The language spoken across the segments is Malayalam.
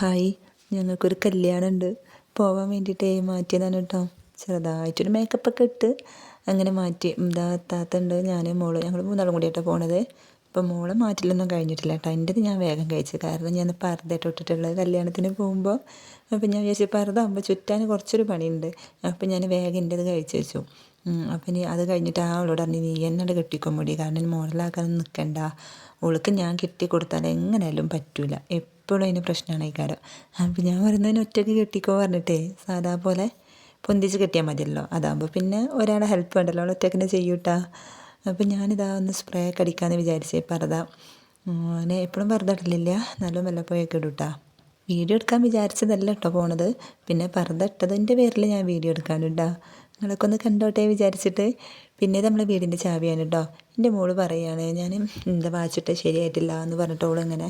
ഹായ് ഞങ്ങൾക്കൊരു കല്യാണമുണ്ട് പോവാൻ വേണ്ടിയിട്ടേ മാറ്റിയതാണ് കേട്ടോ. ചെറുതായിട്ടൊരു മേക്കപ്പൊക്കെ ഇട്ട് അങ്ങനെ മാറ്റി. എന്താ താത്തണ്ട് ഞാൻ മോൾ ഞങ്ങൾ മൂന്നാളും കൂടിയിട്ടാണ് പോണത്. അപ്പം മോളെ മാറ്റിലൊന്നും കഴിഞ്ഞിട്ടില്ല കേട്ടോ. എന്റെത് ഞാൻ വേഗം കഴിച്ചു. കാരണം ഞാൻ പർദ്ദ ഇട്ടിട്ടുള്ളത് കല്യാണത്തിന് പോകുമ്പോൾ അപ്പോൾ ഞാൻ വിചാരിച്ചു പർദ്ദ ചുറ്റാൻ കുറച്ചൊരു പണിയുണ്ട്. അപ്പോൾ ഞാൻ വേഗം എന്റെത് കഴിച്ചു വെച്ചു. അപ്പം ഇനി അത് കഴിഞ്ഞിട്ട് ആ അവളോട് പറഞ്ഞു നീ എന്നോട് കെട്ടിക്കോ മുടി. കാരണം മോഡലാക്കാനൊന്നും നിൽക്കണ്ട ഓൾക്ക് ഞാൻ കെട്ടി കൊടുത്താൽ എങ്ങനെയാലും പറ്റൂല. എപ്പോഴും അതിന് പ്രശ്നമാണ് കാര്യം അപ്പം ഞാൻ പറയുന്നതിന് ഒറ്റയ്ക്ക് കെട്ടിക്കോ പറഞ്ഞിട്ടേ സാധാ പോലെ പൊന്തിച്ച് കെട്ടിയാൽ മതിയല്ലോ. അതാകുമ്പോൾ പിന്നെ ഒരാളെ ഹെൽപ്പ് വേണ്ടല്ലോ അവൾ ഒറ്റക്കിനെ ചെയ്യൂട്ടാ അപ്പം ഞാനിതാ ഒന്ന് സ്പ്രേ ഒക്കെ അടിക്കാമെന്ന് വിചാരിച്ചേ പർദ്ദ അങ്ങനെ എപ്പോഴും പർദ്ദ ഇടലില്ല നല്ല വല്ലപ്പോഴൊക്കെ ഇടൂട്ടാ വീഡിയോ എടുക്കാൻ വിചാരിച്ചതല്ല കേട്ടോ പോണത്. പിന്നെ പർദ്ദ ഇട്ടതിന്റെ പേരിൽ ഞാൻ വീഡിയോ എടുക്കാനുണ്ടാ നിങ്ങളൊക്കെ ഒന്ന് കണ്ടോട്ടെ വിചാരിച്ചിട്ട്. പിന്നെ നമ്മൾ വീടിന്റെ ചാവിയാണ് കേട്ടോ എന്റെ മോൾ പറയുകയാണ് ഞാൻ എന്താ വാച്ചിട്ട് ശരിയായിട്ടില്ല എന്ന് പറഞ്ഞിട്ട് ഓളിങ്ങനെ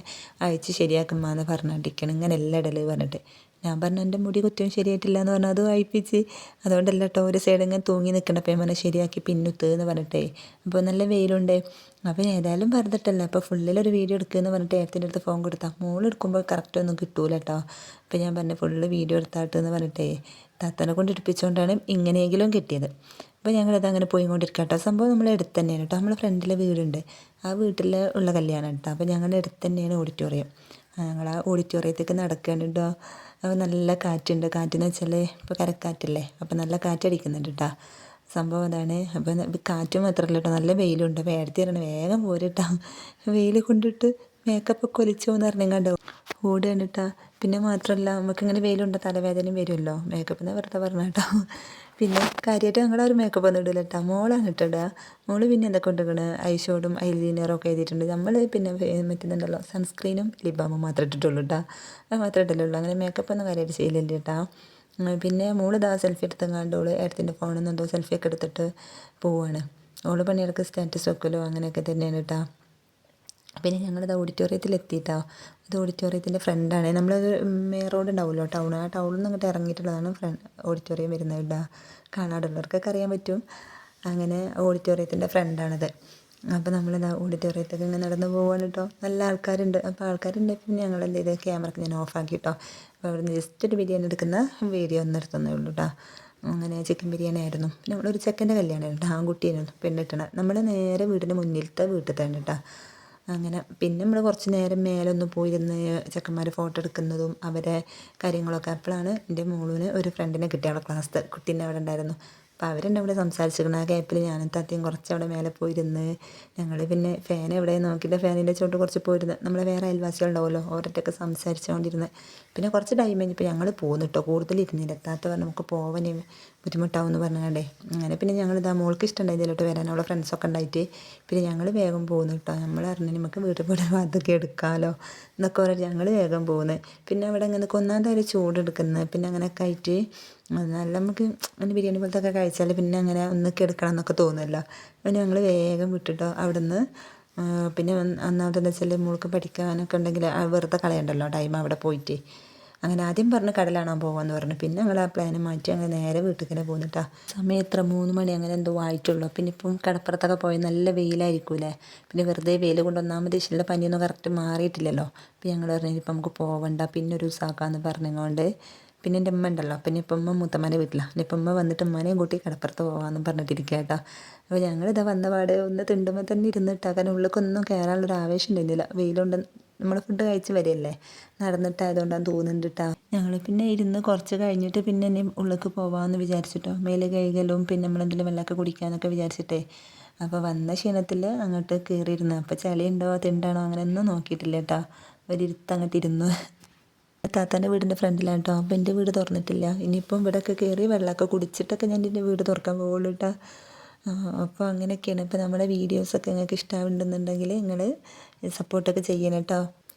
അയച്ച് ശരിയാക്കുമ്പോൾ പറഞ്ഞിരിക്കണം ഇങ്ങനെ എല്ലാ ഇടൽ പറഞ്ഞിട്ട്. ഞാൻ പറഞ്ഞു എന്റെ മുടി കുറ്റവും ശരിയായിട്ടില്ല എന്ന് പറഞ്ഞാൽ അത് വായിപ്പിച്ച് അതുകൊണ്ടല്ല കേട്ടോ ഒരു സൈഡ് ഇങ്ങനെ തൂങ്ങി നിൽക്കണപ്പോൾ ഞാൻ ശരിയാക്കി പിന്നുത്ത് എന്ന് പറഞ്ഞിട്ടേ. അപ്പോൾ നല്ല വെയിലുണ്ട്. അപ്പോൾ ഏതായാലും പറഞ്ഞിട്ടല്ല അപ്പോൾ ഫുള്ളിലൊരു വീഡിയോ എടുക്കുമെന്ന് പറഞ്ഞിട്ട് ഏത്തിന്റെ അടുത്ത് ഫോൺ കൊടുത്താൽ മോൾ എടുക്കുമ്പോൾ കറക്റ്റ് ഒന്നും കിട്ടൂല കേട്ടോ അപ്പോൾ ഞാൻ പറഞ്ഞു ഫുള്ള് വീഡിയോ എടുത്താട്ടെന്ന് പറഞ്ഞിട്ടേ. താത്തനെ കൊണ്ട് എടുപ്പിച്ചുകൊണ്ടാണ് ഇങ്ങനെയെങ്കിലും കിട്ടിയത്. അപ്പോൾ ഞങ്ങളത് അങ്ങനെ പോയിക്കൊണ്ടിരിക്കുക കേട്ടോ സംഭവം നമ്മളെ അടുത്ത് തന്നെയാണ് കേട്ടോ. നമ്മളെ ഫ്രണ്ടിലെ വീടുണ്ട്. ആ വീട്ടിൽ ഉള്ള കല്യാണം കേട്ടോ. അപ്പോൾ ഞങ്ങളുടെ അടുത്ത് തന്നെയാണ് ഓഡിറ്റോറിയം. ഞങ്ങൾ ആ ഓഡിറ്റോറിയത്തേക്ക് നടക്കുകയാണ് കേട്ടോ. അപ്പോൾ നല്ല കാറ്റുണ്ട്. കാറ്റെന്ന് വെച്ചാൽ ഇപ്പോൾ കരക്കാറ്റല്ലേ? അപ്പോൾ നല്ല കാറ്റടിക്കുന്നുണ്ട് കേട്ടോ. സംഭവം അതാണ്. അപ്പോൾ കാറ്റ് മാത്രമല്ല കേട്ടോ. നല്ല വെയിലുണ്ട്. അപ്പോൾ എടുത്തിരണം വേഗം പോരട്ടോ വെയിൽ കൊണ്ടിട്ട് മേക്കപ്പ് ഒക്കെ ഒലിച്ചോ പറഞ്ഞു കണ്ടോ? ഓടുകയാണ് കേട്ടോ പിന്നെ മാത്രമല്ല നമുക്ക് ഇങ്ങനെ വെയിലുണ്ട്? തലവേദനയും വരുമല്ലോ. മേക്കപ്പ് എന്ന് വെറുതെ പറഞ്ഞ കേട്ടോ. പിന്നെ കാര്യമായിട്ട് ഞങ്ങളുടെ ഒരു മേക്കപ്പ് ഒന്നും ഇടില്ല കേട്ടോ. മോളാണ് ഇട്ടിടുക മോൾ പിന്നെ എന്തൊക്കെ കൊണ്ടിരിക്കണ് ഐഷോഡും ഐലീനറും ഒക്കെ എഴുതിയിട്ടുണ്ട്. നമ്മൾ പിന്നെ മറ്റുന്നുണ്ടല്ലോ സൺസ്ക്രീനും ലിബാമും മാത്രമേ ഇട്ടിട്ടുള്ളൂ കേട്ടോ. അത് മാത്രമേ ഇട്ടിട്ടുള്ളൂ അങ്ങനെ മേക്കപ്പ് ഒന്നും കാര്യമായിട്ട് ചെയ്യില്ലേ കേട്ടോ. പിന്നെ മോൾ ഇതാ സെൽഫി എടുത്തെങ്ങാണ്ട് കണ്ടോളൂ ഏടത്തിന്റെ ഫോണിൽ സെൽഫി ഒക്കെ എടുത്തിട്ട് പോവാണ്. ഓൾ പണിയെടുക്കുക സ്റ്റാറ്റസ് വെക്കലോ? അങ്ങനെയൊക്കെ തന്നെയാണ് കേട്ടോ. പിന്നെ ഞങ്ങളിത് ഓഡിറ്റോറിയത്തിൽ എത്തിയിട്ടോ ഇത് ഓഡിറ്റോറിയത്തിന്റെ ഫ്രണ്ടാണ്. നമ്മൾ മെയിൻ റോഡ് ഉണ്ടാവുമല്ലോ ടൗൺ ആ ടൗണിൽ നിന്ന് അങ്ങോട്ട് ഇറങ്ങിയിട്ടുള്ളതാണ് ഫ്രണ്ട് ഓഡിറ്റോറിയം വരുന്നത് കാണാടുള്ളവർക്കൊക്കെ അറിയാൻ പറ്റും. അങ്ങനെ ഓഡിറ്റോറിയത്തിന്റെ ഫ്രണ്ടാണിത്. അപ്പോൾ നമ്മൾ ഓഡിറ്റോറിയത്തേക്ക് ഇങ്ങനെ നടന്ന് പോവാണ് കേട്ടോ നല്ല ആൾക്കാരുണ്ട്. അപ്പോൾ ആൾക്കാരുണ്ട് പിന്നെ ഞങ്ങൾ എന്ത് ചെയ്ത്? ക്യാമറക്ക് ഞാൻ ഓഫാക്കി കേട്ടോ അപ്പോൾ അവിടെ നിന്ന് ജസ്റ്റ് ഒരു ബിരിയാണി എടുക്കുന്ന വീഡിയോ ഒന്ന് എടുത്തതേ ഉള്ളൂ കേട്ടോ അങ്ങനെ ചിക്കൻ ബിരിയാണി ആയിരുന്നു. പിന്നെ നമ്മളൊരു ചെക്കന്റെ കല്യാണമായിരുന്നു കേട്ടോ ആൺകുട്ടിയായിരുന്നു പെണ്ണിട്ടണ നമ്മൾ നേരെ വീടിന്റെ മുന്നിലത്തെ വീട്ടിൽ തന്നെ കേട്ടോ അങ്ങനെ പിന്നെ നമ്മൾ കുറച്ച് നേരം മേലൊന്ന് പോയിരുന്ന് ചെക്കന്മാർ ഫോട്ടോ എടുക്കുന്നതും അവരെ കാര്യങ്ങളൊക്കെ അപ്പോഴാണ് എന്റെ മോളിന് ഒരു ഫ്രണ്ടിനെ കിട്ടിയ അവിടെ ക്ലാസ്സിൽ കുട്ടീന്റെ അവിടെ ഉണ്ടായിരുന്നു. അപ്പോൾ അവരെന്നെ അവിടെ സംസാരിച്ചിരിക്കണം ആ ഗ്യാപ്പിൽ ഞാനും തത്തിയും കുറച്ച് അവിടെ മേലെ പോയിരുന്ന് ഞങ്ങൾ പിന്നെ ഫാൻ എവിടെ നോക്കിയിട്ട് ഫാനിന്റെ ചോട്ട് കുറച്ച് പോയിരുന്നു. നമ്മളെ വേറെ അയൽവാസികളുണ്ടാവുമല്ലോ. ഓരോരുത്തരൊക്കെ സംസാരിച്ചുകൊണ്ടിരുന്നത് പിന്നെ കുറച്ച് ടൈം കഴിഞ്ഞപ്പോൾ ഞങ്ങൾ പോകുന്നു കേട്ടോ കൂടുതൽ ഇരുന്നില്ല പറഞ്ഞ് നമുക്ക് പോവാൻ ബുദ്ധിമുട്ടാവും എന്ന് പറഞ്ഞാണ്ടേ. അങ്ങനെ പിന്നെ ഞങ്ങൾ ഇതാ മോൾക്ക് ഇതിലോട്ട് വരാൻ. അവളെ ഫ്രണ്ട്സൊക്കെ ഉണ്ടായിട്ട്. പിന്നെ ഞങ്ങൾ വേഗം പോകുന്നു കേട്ടോ നമ്മൾ അറിഞ്ഞു നമുക്ക് വീട്ടിൽ പോയി അതൊക്കെ എടുക്കാമല്ലോ എന്നൊക്കെ പറഞ്ഞ് ഞങ്ങൾ വേഗം പോകുന്നത് പിന്നെ അവിടെ അങ്ങനെ കൊന്നാന്തായാലും ചൂടെടുക്കുന്നത് പിന്നെ അങ്ങനെയൊക്കെ ആയിട്ട് നല്ല നമുക്ക് അങ്ങനെ ബിരിയാണി പോലത്തെ ഒക്കെ കഴിച്ചാൽ പിന്നെ അങ്ങനെ ഒന്ന് കിടക്കണം എന്നൊക്കെ തോന്നുമല്ലോ പിന്നെ ഞങ്ങൾ വേഗം വിട്ടിട്ടോ. അവിടെ നിന്ന് പിന്നെ ഒന്നാമതെന്ന് വെച്ചാൽ മോൾക്ക് പഠിക്കാനൊക്കെ ഉണ്ടെങ്കിൽ വെറുതെ കളയണ്ടല്ലോ. ടൈം അവിടെ പോയിട്ട്. അങ്ങനെ ആദ്യം പറഞ്ഞ് കടലാണോ പോകാമെന്ന് പറഞ്ഞു. പിന്നെ ഞങ്ങൾ ആ പ്ലാന് മാറ്റി അങ്ങനെ നേരെ വീട്ടിൽ തന്നെ സമയം എത്ര? മൂന്ന് മണി അങ്ങനെ എന്തോ ആയിട്ടുള്ളൂ. പിന്നെ ഇപ്പം കടപ്പുറത്തൊക്കെ പോയി നല്ല വെയിലായിരിക്കൂലേ പിന്നെ വെറുതെ വെയിൽ കൊണ്ട് ഒന്നാമത് ഇഷ്ടമുള്ള പനിയൊന്നും കറക്റ്റ് മാറിയിട്ടില്ലല്ലോ. അപ്പം ഞങ്ങൾ പറഞ്ഞു ഇപ്പം നമുക്ക് പോകണ്ട പിന്നെ ഒരു ദിവസമാക്കാമെന്ന് പറഞ്ഞുകൊണ്ട് പിന്നെ എന്റെ ഉമ്മ ഉണ്ടല്ലോ. പിന്നെ ഇപ്പം ഉമ്മ മൂത്തമ്മേന്റെ വീട്ടിലാണ് ഇപ്പം ഉമ്മ വന്നിട്ട് ഉമ്മനെയും കൂട്ടി കടപ്പുറത്ത് പോകാമെന്ന് പറഞ്ഞിട്ടിരിക്കുക കേട്ടോ. അപ്പോൾ ഞങ്ങളിതാ വന്ന പാട് ഒന്ന് തിണ്ടുമ്പോൾ തന്നെ ഇരുന്നിട്ടാ കാരണം ഉള്ളിലേക്കൊന്നും കയറാനുള്ളൊരു ആവേശം ഉണ്ടായിരുന്നില്ല വെയിലുണ്ട് നമ്മൾ ഫുഡ് കഴിച്ച് വരികയല്ലേ? നടന്നിട്ടായതുകൊണ്ടാണ് തോന്നുന്നുണ്ട് കേട്ടോ ഞങ്ങൾ പിന്നെ ഇരുന്ന് കുറച്ച് കഴിഞ്ഞിട്ട് പിന്നെ ഇനി ഉള്ളിലേക്ക് പോകാമെന്ന് വിചാരിച്ചിട്ടോ. മേലെ കഴുകലും പിന്നെ നമ്മളെന്തെങ്കിലും വെള്ളമൊക്കെ കുടിക്കാമെന്നൊക്കെ വിചാരിച്ചിട്ടേ. അപ്പോൾ വന്ന ക്ഷീണത്തിൽ അങ്ങോട്ട് കയറിയിരുന്നു അപ്പോൾ ചളിയുണ്ടോ തിണ്ടാണോ അങ്ങനെ ഒന്നും നോക്കിയിട്ടില്ല കേട്ടോ ഒരിരുത്ത് അങ്ങോട്ട് ഇരുന്നു. താത്താന്റെ വീടിന്റെ ഫ്രണ്ടിലാണ് കേട്ടോ അപ്പോൾ എന്റെ വീട് തുറന്നിട്ടില്ല. ഇനിയിപ്പം ഇവിടെയൊക്കെ കയറി വെള്ളമൊക്കെ കുടിച്ചിട്ടൊക്കെ ഞാൻ എന്റെ വീട് തുറക്കാൻ പോകുള്ളൂ കേട്ടോ അപ്പോൾ അങ്ങനെയൊക്കെയാണ്. ഇപ്പോൾ നമ്മുടെ വീഡിയോസൊക്കെ നിങ്ങൾക്ക് ഇഷ്ടമാവുന്നുണ്ടെന്നുണ്ടെങ്കിൽ നിങ്ങൾ സപ്പോർട്ടൊക്കെ ചെയ്യണം കേട്ടോ